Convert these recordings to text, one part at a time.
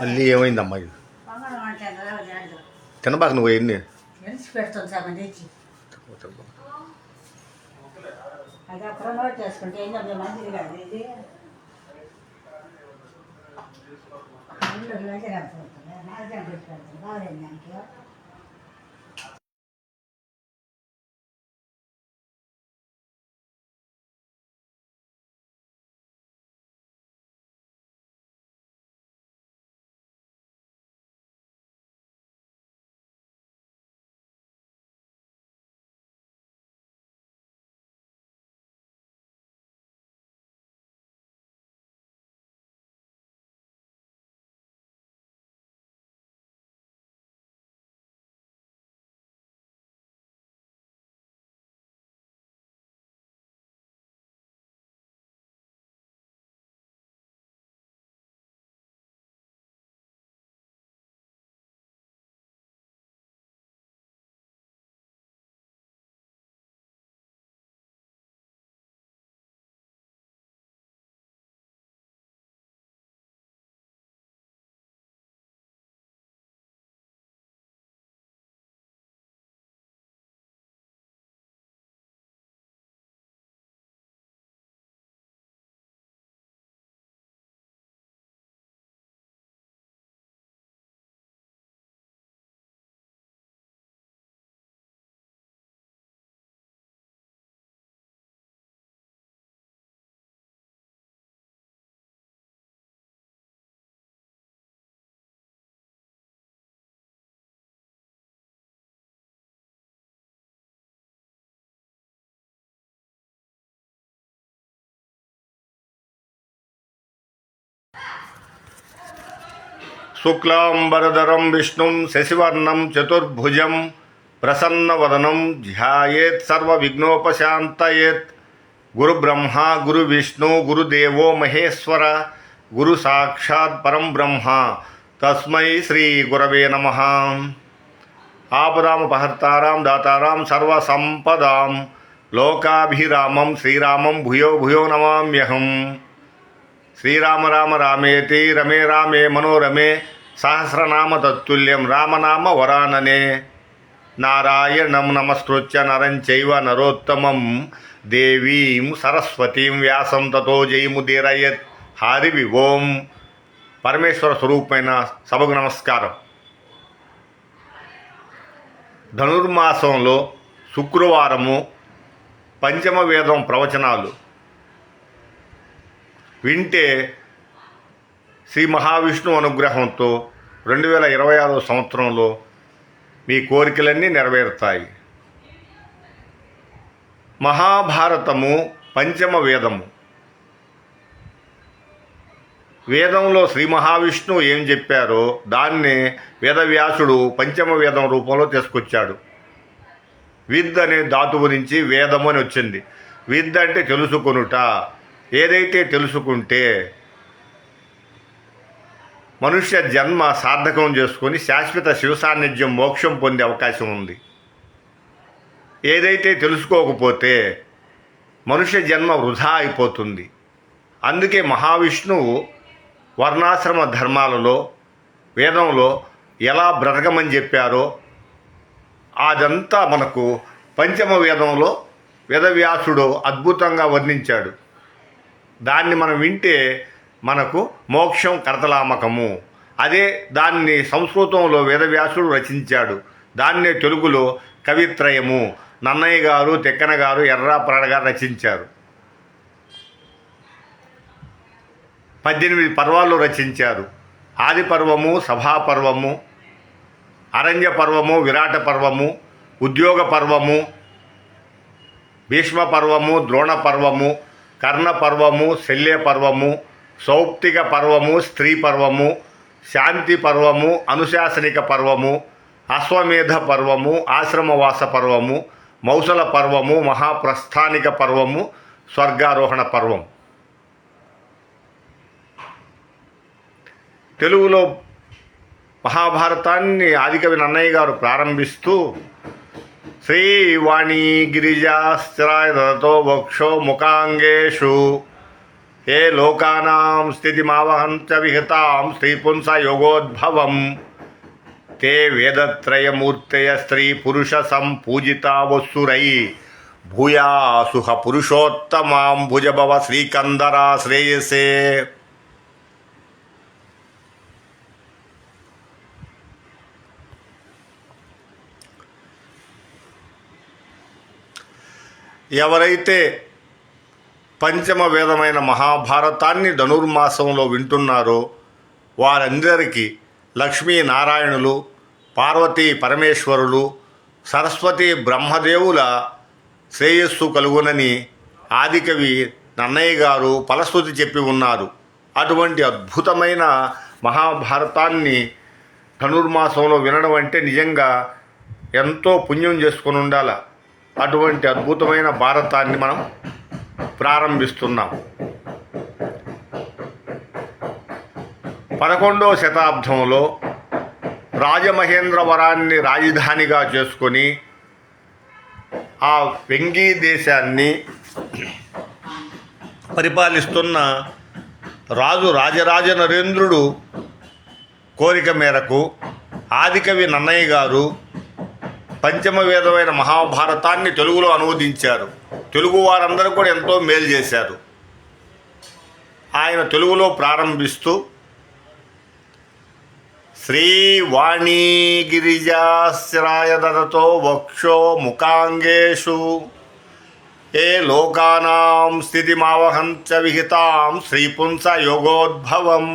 మళ్ళీ ఏమైందమ్మా ఇది? తినబాక నువ్వు ఎన్ని? చేసుకుంటే शुक्लांबरधरम विष्णु शशिवर्णम चतुर्भुज प्रसन्न वदनम ध्यानोपात गुरु ब्रह्मा गुरु विष्णु गुरुदेव महेश्वर गुरु साक्षात् परम ब्रह्मा। तस्म श्री गुरव नम। आपदापहर्ताराम दाताराम सर्वसंपदाम लोकाभिरामम श्रीरामम भूयो भूयो नमाम्यहम। श्रीराम, राम, रामेति, रमे, रामे मनोरमे సహస్రనామ తత్తుల్యం రామనామ వరాననే నారాయణం నమస్కృత్య నరం చైవ నరోత్తమం. దేవీం సరస్వతీం వ్యాసం తతో జయముదీరయత్ హరివి ఓం. పరమేశ్వర స్వరూపమైన సభకు నమస్కారం. ధనుర్మాసంలో శుక్రవారము పంచమ వేదం ప్రవచనాలు. వింటే శ్రీ మహావిష్ణు అనుగ్రహంతో రెండు వేల ఇరవై ఆరో సంవత్సరంలో మీ కోరికలన్నీ నెరవేరుతాయి. మహాభారతము పంచమ వేదము. వేదంలో శ్రీ మహావిష్ణువు ఏం చెప్పారో దాన్నే వేదవ్యాసుడు పంచమ వేదం రూపంలో తీసుకొచ్చాడు. విద్ అనే ధాతువు నుంచి వేదము అని వచ్చింది. విద్ అంటే తెలుసుకొనుట. ఏదైతే తెలుసుకుంటే మనుష్య జన్మ సార్థకం చేసుకొని శాశ్వత శివ సాన్నిధ్యం మోక్షం పొందే అవకాశం ఉంది. ఏదైతే తెలుసుకోకపోతే మనుష్య జన్మ వృధా అయిపోతుంది. అందుకే మహావిష్ణువు వర్ణాశ్రమ ధర్మాలలో వేదంలో ఎలా బ్రతకమని చెప్పారో అదంతా మనకు పంచమ వేదంలో వేదవ్యాసుడు అద్భుతంగా వర్ణించాడు. దాన్ని మనం వింటే మనకు మోక్షం కరతలామకము. అదే దాన్ని సంస్కృతంలో వేదవ్యాసుడు రచించాడు. దాన్నే తెలుగులో కవిత్రయము. నన్నయ్య గారు తెక్కన గారు ఎర్రాప్రాడ గారు రచించారు. పద్దెనిమిది పర్వాలు రచించారు. ఆది పర్వము సభాపర్వము అరణ్య పర్వము విరాట పర్వము ఉద్యోగ పర్వము భీష్మ పర్వము ద్రోణ పర్వము కర్ణ పర్వము శల్య పర్వము సౌప్తిక పర్వము స్త్రీ పర్వము శాంతి పర్వము అనుశాసనిక పర్వము అశ్వమేధ పర్వము ఆశ్రమవాస పర్వము మౌసల పర్వము మహాప్రస్థానిక పర్వము స్వర్గారోహణ పర్వం. తెలుగులో మహాభారతాన్ని ఆదికవి నన్నయ్య గారు ప్రారంభిస్తూ శ్రీవాణి గిరిజా స్థిరాయ వక్షో ముఖాంగేషు ఏ లోకానాం స్థితిమావహంచ విహితాం శ్రీపుంస యోగోద్భవం తే వేదత్రయమూర్తయ స్త్రీ పురుష సంపూజితా వస్సురై భూయాసుహ పురుషోత్తమాం భుజభవ శ్రీకందరా శ్రేయసే ఎవరైతే పంచమ వేదమైన మహాభారతాన్ని ధనుర్మాసంలో వింటున్నారో వారందరికీ లక్ష్మీనారాయణులు పార్వతీ పరమేశ్వరులు సరస్వతి బ్రహ్మదేవుల శ్రేయస్సు కలుగునని ఆదికవి నన్నయ్య గారు ఫలశ్రుతి చెప్పి ఉన్నారు. అటువంటి అద్భుతమైన మహాభారతాన్ని ధనుర్మాసంలో వినడం అంటే నిజంగా ఎంతో పుణ్యం చేసుకొని ఉండాల. అటువంటి అద్భుతమైన భారతాన్ని మనం ప్రారంభిస్తున్నాం. పదకొండవ శతాబ్దంలో రాజమహేంద్రవరాన్ని రాజధానిగా చేసుకొని ఆ వెంగీ దేశాన్ని పరిపాలిస్తున్న రాజు రాజరాజ నరేంద్రుడు కోరిక మేరకు ఆదికవి నన్నయ్య గారు పంచమ వేదమైన మహాభారతాన్ని తెలుగులో అనువదించారు. తెలుగు వారందరూ కూడా ఎంతో మేలు చేశారు. ఆయన తెలుగులో ప్రారంభిస్తూ శ్రీవాణీ గిరిజాశ్రాయ వక్షో ముఖాంగేషు ఏ లోకానాం స్థితిమావహంచ విహితాం శ్రీపుంస యోగోద్భవం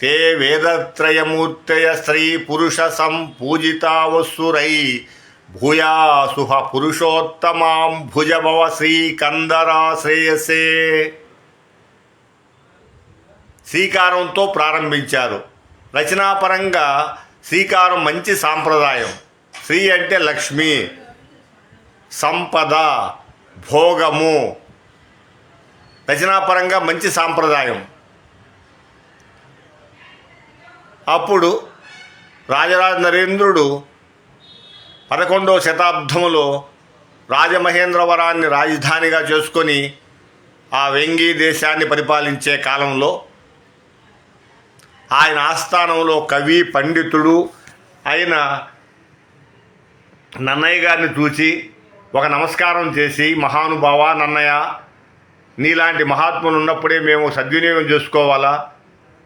తే వేదత్రయమూర్తయ స్త్రీ పురుష సంపూజితా వసురై భూయాసుహ పురుషోత్తమాం భుజభవ శ్రీకందరాశ్రేయసే. శ్రీకారంతో ప్రారంభించారు. రచనాపరంగా శ్రీకారం మంచి సాంప్రదాయం. శ్రీ అంటే లక్ష్మి సంపద భోగము. రచనాపరంగా మంచి సాంప్రదాయం. అప్పుడు రాజరాజ నరేంద్రుడు పదకొండవ శతాబ్దములో రాజమహేంద్రవరాన్ని రాజధానిగా చేసుకొని ఆ వెంగి దేశాన్ని పరిపాలించే కాలంలో ఆయన ఆస్థానంలో కవి పండితుడు అయిన నన్నయ్య గారిని చూచి ఒక నమస్కారం చేసి మహానుభావ నన్నయ్య నీలాంటి మహాత్ములు ఉన్నప్పుడే మేము సద్వినియోగం చేసుకోవాలా?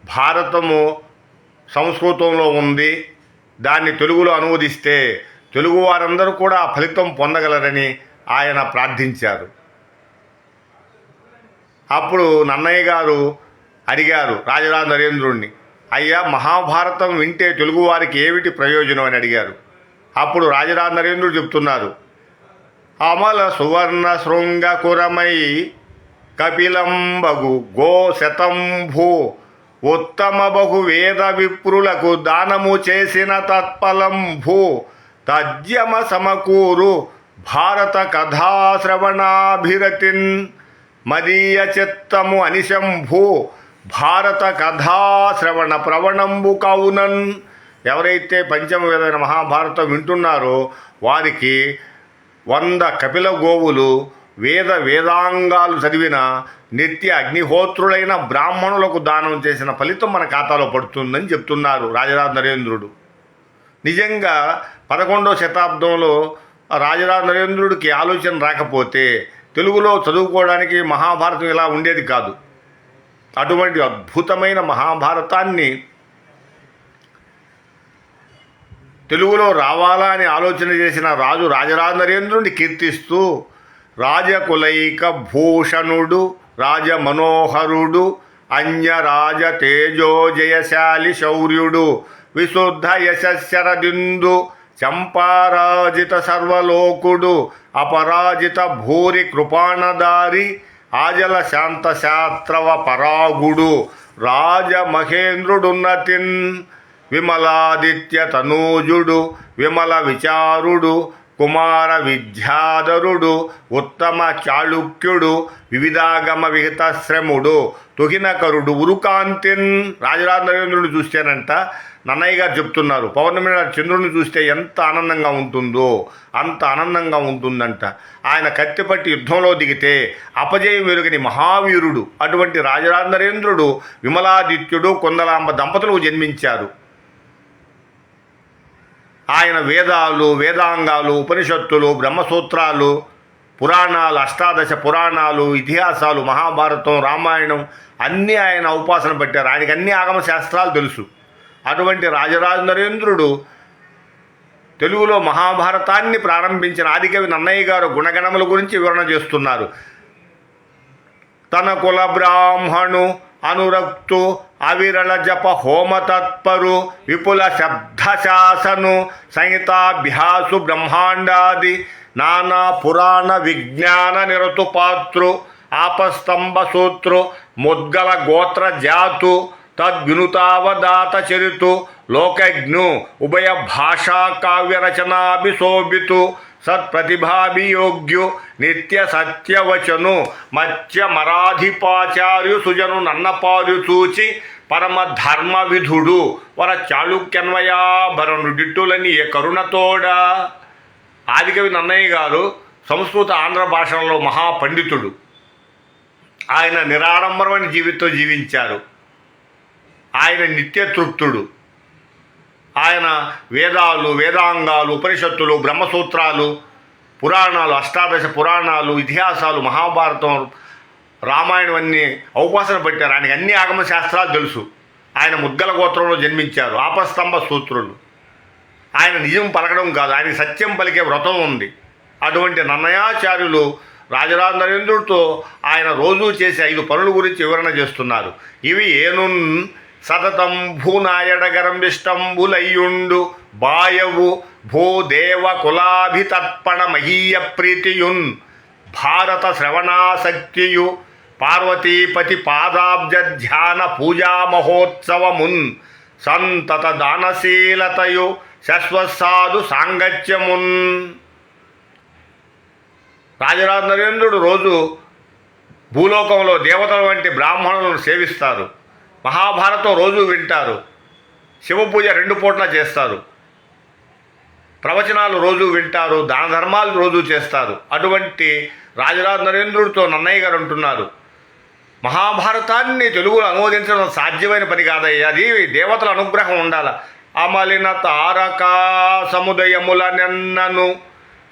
భారతము సంస్కృతంలో ఉంది దాన్ని తెలుగులో అనువదిస్తే తెలుగు వారందరూ కూడా ఆ ఫలితం పొందగలరని ఆయన ప్రార్థించారు. అప్పుడు నన్నయ్య గారు అడిగారు రాజరాజ నరేంద్రుణ్ణి అయ్యా మహాభారతం వింటే తెలుగువారికి ఏమిటి ప్రయోజనం? అని అడిగారు. అప్పుడు రాజరాజ నరేంద్రుడు చెప్తున్నారు అమల సువర్ణ శృంగ కురమై కపిలంబగు గో శతంభూ ఉత్తమ బహు వేద విప్రులకు దానము చేసిన తత్ఫలంభూ తజ్యమ సమకూరు భారత కథాశ్రవణాభిరతిన్ మదీయ చిత్తము అనిశంభు భారత కథాశ్రవణ ప్రవణంబు కౌనన్. ఎవరైతే పంచమ వేదమైన మహాభారతం వింటున్నారో వారికి వంద కపిల గోవులు వేద వేదాంగాలు చదివిన నిత్య అగ్నిహోత్రులైన బ్రాహ్మణులకు దానం చేసిన ఫలితం మన ఖాతాలో పడుతుందని చెప్తున్నారు రాజరాజ నరేంద్రుడు. నిజంగా పదకొండవ శతాబ్దంలో రాజరాజ నరేంద్రుడికి ఆలోచన రాకపోతే తెలుగులో చదువుకోవడానికి మహాభారతం ఇలా ఉండేది కాదు. అటువంటి అద్భుతమైన మహాభారతాన్ని తెలుగులో రావాలా అని ఆలోచన చేసిన రాజు రాజరాజ నరేంద్రుడిని కీర్తిస్తూ రాజకులైక భూషణుడు రాజ మనోహరుడు అన్యరాజ తేజో జయశాలి శౌర్యుడు విశుద్ధ యశశరదిందు చంపారాజిత సర్వలోకుడు అపరాజిత భూరి కృపాణదారి ఆజల శాంత శాస్త్రవ పరాగుడు రాజమహేంద్రుడున్నతిన్ విమలాదిత్య తనూజుడు విమల విచారుడు కుమార విద్యాధరుడు ఉత్తమ చాళుక్యుడు వివిధాగమ విహితశ్రముడు తుహినకరుడు ఉరుకాంతిన్. రాజరాజేంద్రుడు చూస్తేనంట నన్నయ్య గారు చెప్తున్నారు పౌర్ణమి నాడు చంద్రుడిని చూస్తే ఎంత ఆనందంగా ఉంటుందో అంత ఆనందంగా ఉంటుందంట. ఆయన కత్తిపట్టి యుద్ధంలో దిగితే అపజయం వెలుగని మహావీరుడు అటువంటి రాజరాజనరేంద్రుడు విమలాదిత్యుడు కొందలాంబ దంపతులకు జన్మించారు. ఆయన వేదాలు వేదాంగాలు ఉపనిషత్తులు బ్రహ్మసూత్రాలు పురాణాలు అష్టాదశ పురాణాలు ఇతిహాసాలు మహాభారతం రామాయణం అన్నీ ఆయన ఉపాసన పెట్టారు. ఆయనకి అన్ని ఆగమ శాస్త్రాలు తెలుసు. అటువంటి రాజరాజ నరేంద్రుడు తెలుగులో మహాభారతాన్ని ప్రారంభించిన ఆదికవి నన్నయ్య గారు గుణగణముల గురించి వివరణ చేస్తున్నారు. తన కుల బ్రాహ్మణు అనురక్తు అవిరళ జప హోమ తత్పరు విపుల శబ్దశాసను సంహితాభ్యాసు బ్రహ్మాండాది నానా పురాణ విజ్ఞాన నిరతు పాత్రు ఆపస్తంభ సూత్రు ముద్గల గోత్ర జాతు తద్వినుతావదాత చరితు లోకజ్ఞు ఉభయ భాషా కావ్యరచనాభిశోభితు సత్ప్రతిభాభియోగ్యు నిత్య సత్యవచను మత్స్య మరాధిపాచార్యు సుజను నన్నపారు చూచి పరమ ధర్మవిధుడు వర చాళుక్యన్వయాభరణు డిట్టులని ఏ కరుణతోడా? ఆదికవి నన్నయ్య గారు సంస్కృత ఆంధ్ర భాషలలో మహాపండితుడు. ఆయన నిరాడంబరమైన జీవితం జీవించారు. ఆయన నిత్యతృప్తుడు ఆయన వేదాలు వేదాంగాలు ఉపనిషత్తులు బ్రహ్మసూత్రాలు పురాణాలు అష్టాదశ పురాణాలు ఇతిహాసాలు మహాభారతం రామాయణం అన్నీ ఔపాసన పెట్టారు. ఆయనకి అన్ని ఆగమ శాస్త్రాలు తెలుసు. ఆయన ముద్దల గోత్రంలో జన్మించారు. ఆపస్తంభ సూత్రులు. ఆయన నిజం పలకడం కాదు. ఆయన సత్యం పలికే వ్రతం ఉంది. అటువంటి నన్నయాచార్యులు రాజరాజ నరేంద్రుడితో ఆయన రోజూ చేసే ఐదు పనుల గురించి వివరణ చేస్తున్నారు. ఇవి ఏనున్ సతతం భూనాయడగరంబిష్టంబులయ్యుండు బాయవు భూదేవ కులాభితర్పణ మహీయ ప్రీతియున్ భారత శ్రవణాసక్తియు పార్వతీపతి పాదాబ్జ ధ్యాన పూజా మహోత్సవమున్ సంతత దానశీలతయు శశ్వసాధు సాంగత్యమున్. రాజరాజ నరేంద్రుడు రోజు భూలోకంలో దేవతల వంటి బ్రాహ్మణులను సేవిస్తారు. మహాభారతం రోజు వింటారు. శివపూజ రెండు పూట్ల చేస్తారు. ప్రవచనాలు రోజు వింటారు దాన ధర్మాలు రోజు చేస్తారు. అటువంటి రాజరాజ నరేంద్రుడితో నన్నయ్య గారు అంటున్నారు. మహాభారతాన్ని తెలుగులో అనువదించడం సాధ్యమైన పని కాదయ్యా అది దేవతల అనుగ్రహం ఉండాల. అమలిన తారక సముదయముల నెన్నను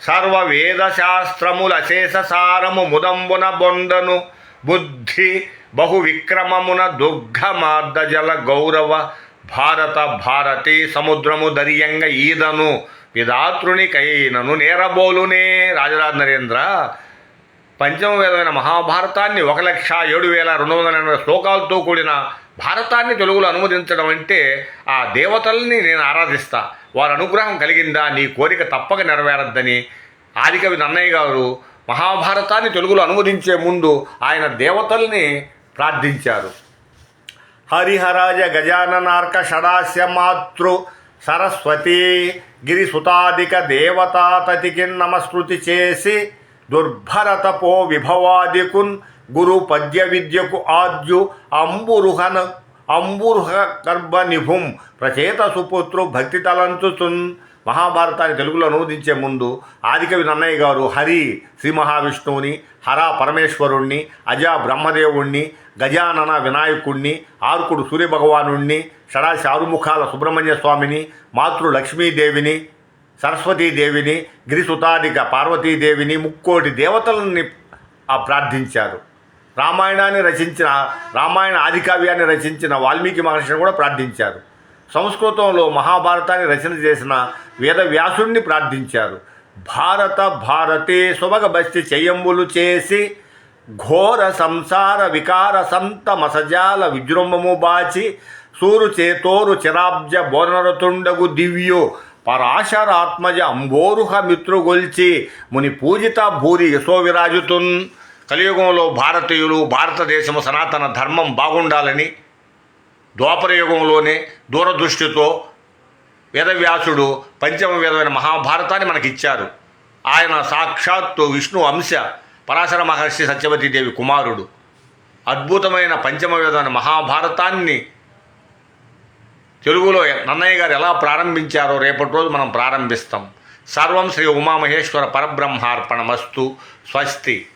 సర్వ వేద శాస్త్రముల శేష సారము ముదంబున బొందను బుద్ధి బహు విక్రమమున దుర్గమార్ద గౌరవ భారత భారతి సముద్రము దర్యంగ ఈదను విధాతృనికైనను నేరబోలునే రాజరాజ నరేంద్ర. పంచమ వేదమైన మహాభారతాన్ని ఒక లక్ష ఏడు వేల రెండు వందల ఎనభై శ్లోకాలతో కూడిన భారతాన్ని తెలుగులో అనువదించడం అంటే ఆ దేవతల్ని నేను ఆరాధిస్తా. వారి అనుగ్రహం కలిగిందా? నీ కోరిక తప్పక నెరవేరద్దని ఆదికవి నన్నయ్య గారు మహాభారతాన్ని తెలుగులో అనువదించే ముందు ఆయన దేవతల్ని ప్రార్థించారు. హరిహరాజ గజాననార్క షడాస్య మాతృ సరస్వతి గిరిసుతాదిక దేవతాతతికిన్ నమస్కృతి చేసి దుర్భరతపో విభవాదికున్ గురు పద్య విద్యకు ఆద్యు అంబురుహన అంబురుహ గర్భ నిభుం ప్రచేత సుపుత్రు భక్తి తలంచుతున్ మహాభారతాన్ని తెలుగులో అనువదించే ముందు ఆదికవి నన్నయ్య గారు హరి శ్రీ మహావిష్ణువుని హర పరమేశ్వరుణ్ణి అజ బ్రహ్మదేవుణ్ణి గజానన వినాయకుణ్ణి ఆర్కుడు సూర్యభగవానుణ్ణి షడాశారుముఖాల సుబ్రహ్మణ్య స్వామిని మాతృ లక్ష్మీదేవిని సరస్వతీదేవిని గిరిసుతాదిక పార్వతీదేవిని ముక్కోటి దేవతలని ఆ ప్రార్థించారు. రామాయణాన్ని రచించిన రామాయణ ఆదికావ్యాన్ని రచించిన వాల్మీకి మహర్షిని కూడా ప్రార్థించారు. సంస్కృతంలో మహాభారతాన్ని రచన చేసిన వేదవ్యాసుణ్ణి ప్రార్థించారు. భారత భారతే సుభగ బస్తి చెయ్యంబులు చేసి ఘోర సంసార వికార సంత మసజాల విజృంభము బాచి సూరు చేతోరు చిరాబ్జ బోనరతుండగు దివ్యో పరాశరాత్మజ అంబోరుహ మిత్రుగొల్చి ముని పూజిత భూరి యశో విరాజుతున్ కలియుగంలో భారతీయులు భారతదేశము సనాతన ధర్మం బాగుండాలని ద్వాపరయుగంలోనే దూరదృష్టితో వేదవ్యాసుడు పంచమ వేదమైన మహాభారతాన్ని మనకిచ్చారు. ఆయన సాక్షాత్తు విష్ణు అంశ పరాశర మహర్షి సత్యవతీదేవి కుమారుడు. అద్భుతమైన పంచమవేదన మహాభారతాన్ని తెలుగులో నన్నయ్య గారు ఎలా ప్రారంభించారో రేపటి రోజు మనం ప్రారంభిస్తాం. సర్వం శ్రీ ఉమామహేశ్వర పరబ్రహ్మార్పణమస్తు. స్వస్తి.